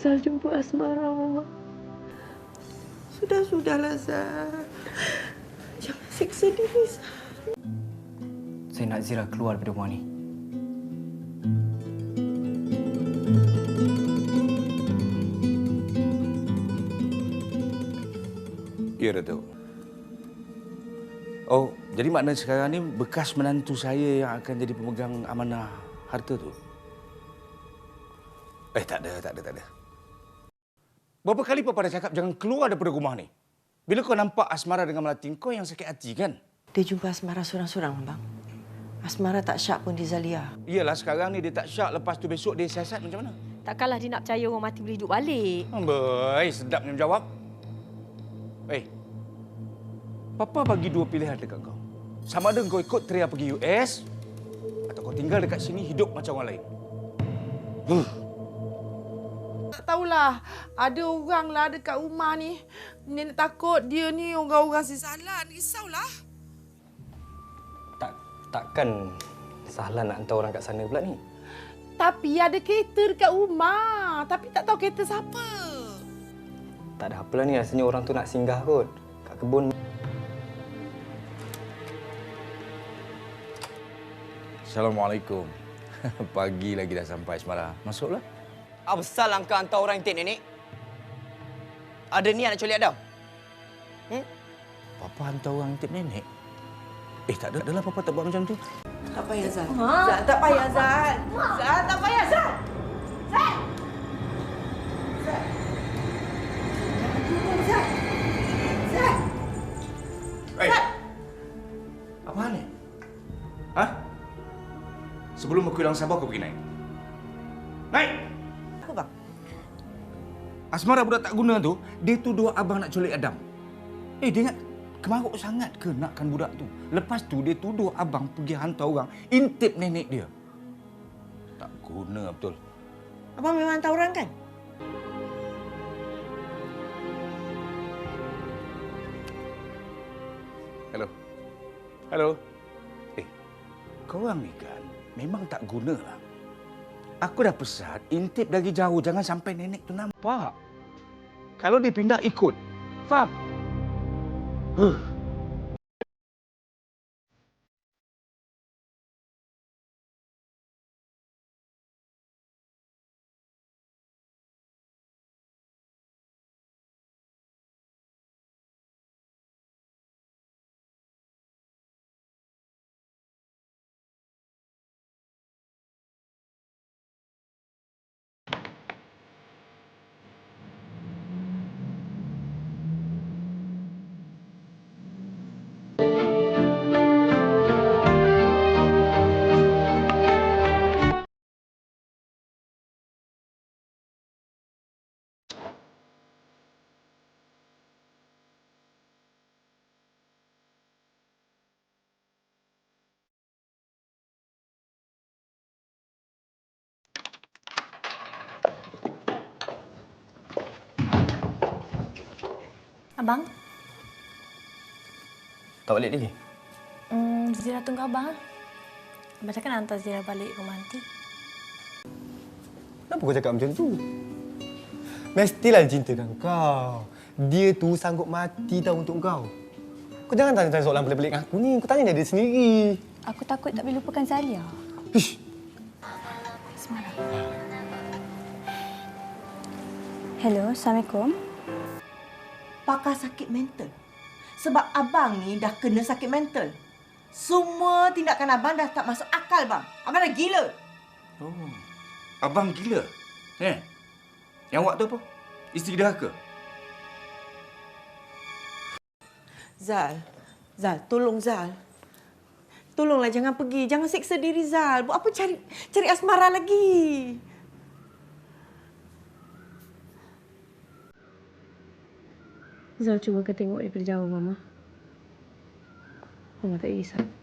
Zal jumpa Asmara. Sudah, sudahlah, Zal. Jangan siksa diri, Zal. Saya nak Zira keluar daripada rumah ni. Ya, Datuk. Oh, jadi makna sekarang ni bekas menantu saya yang akan jadi pemegang amanah harta tu? Eh, tak ada, tak ada, tak ada. Berapa kali papa dah cakap jangan keluar daripada rumah ni? Bila kau nampak Asmara dengan Melati, kau yang sakit hati kan? Dia jumpa Asmara seorang-seorang, bang. Asmara tak syak pun di Zalia. Iyalah sekarang ni dia tak syak, lepas tu besok dia siasat macam mana? Takkanlah dia nak percaya orang mati boleh hidup balik. Amboi, sedapnya menjawab. Eh, Papa bagi dua pilihan dekat kau. Sama ada kau ikut Tria pergi US atau kau tinggal dekat sini hidup macam orang lain. Huh. Tahulah. Ada orang lah dekat rumah ni. Nenek takut dia ni orang-orang sisalan. Risaulah. Tak takkan salah nak hantar orang kat sana pula ni. Tapi ada kereta dekat rumah. Tapi tak tahu kereta siapa. Tak ada apalah ni rasanya orang tu nak singgah kot. Kat kebun Assalamualaikum. Pagi lagi dah sampai Semara. Masuklah. Apa salah kau hantar orang intik nenek? Ada niat nak culik Adam? Hmm? Papa hantar orang tip nenek. Eh, tak ada. Adalah Papa tak buat macam tu. Tak payah, Zal. Zal, tak payah, Zal. Zal, tak payah, Zal. Zal! Zal! Jangan tunggu, Zal. Zal! Eh. Apa hal ni? Ha? Sebelum aku hilang sabar, kau pergi. Naik! Asmara budak tak guna tu, dia tuduh abang nak culik Adam. Eh, dia ingat kemaruk sangat ke nakkan budak tu? Lepas tu, dia tuduh abang pergi hantar orang intip nenek dia. Tak guna betul. Abang memang hantar orang kan? Hello. Hello. Eh, korang ni kan memang tak guna lah. Aku dah pesan intip dari jauh jangan sampai nenek tu nampak. Kalau dia pindah ikut. Faham? Huh. Abang, tak balik lagi. hmm, Zira tunggu abang. Abang cakap nak hantar Zira balik rumah nanti. Kenapa kau cakap macam tu? Mestilah dia cintakan kau. Dia tu sanggup mati tahu untuk kau. Kau jangan tanya-tanya soalan pelik-pelik dengan aku ni. Kau tanya dia sendiri. Aku takut tak boleh lupakan Zalia. Ish. Semara. Hello, Assalamualaikum. Pakar sakit mental. Sebab abang ni dah kena sakit mental. Semua tindakan abang dah tak masuk akal, bang. Abang dah gila. Oh. Abang gila. Eh. Yang awak tu apa? Isteri derhaka. Zal. Zal, tolong Zal. Tolonglah jangan pergi. Jangan siksa diri Zal. Buat apa cari cari asmara lagi? Zal cuba kau tengok daripada jauh, Mama. Mama tak risau.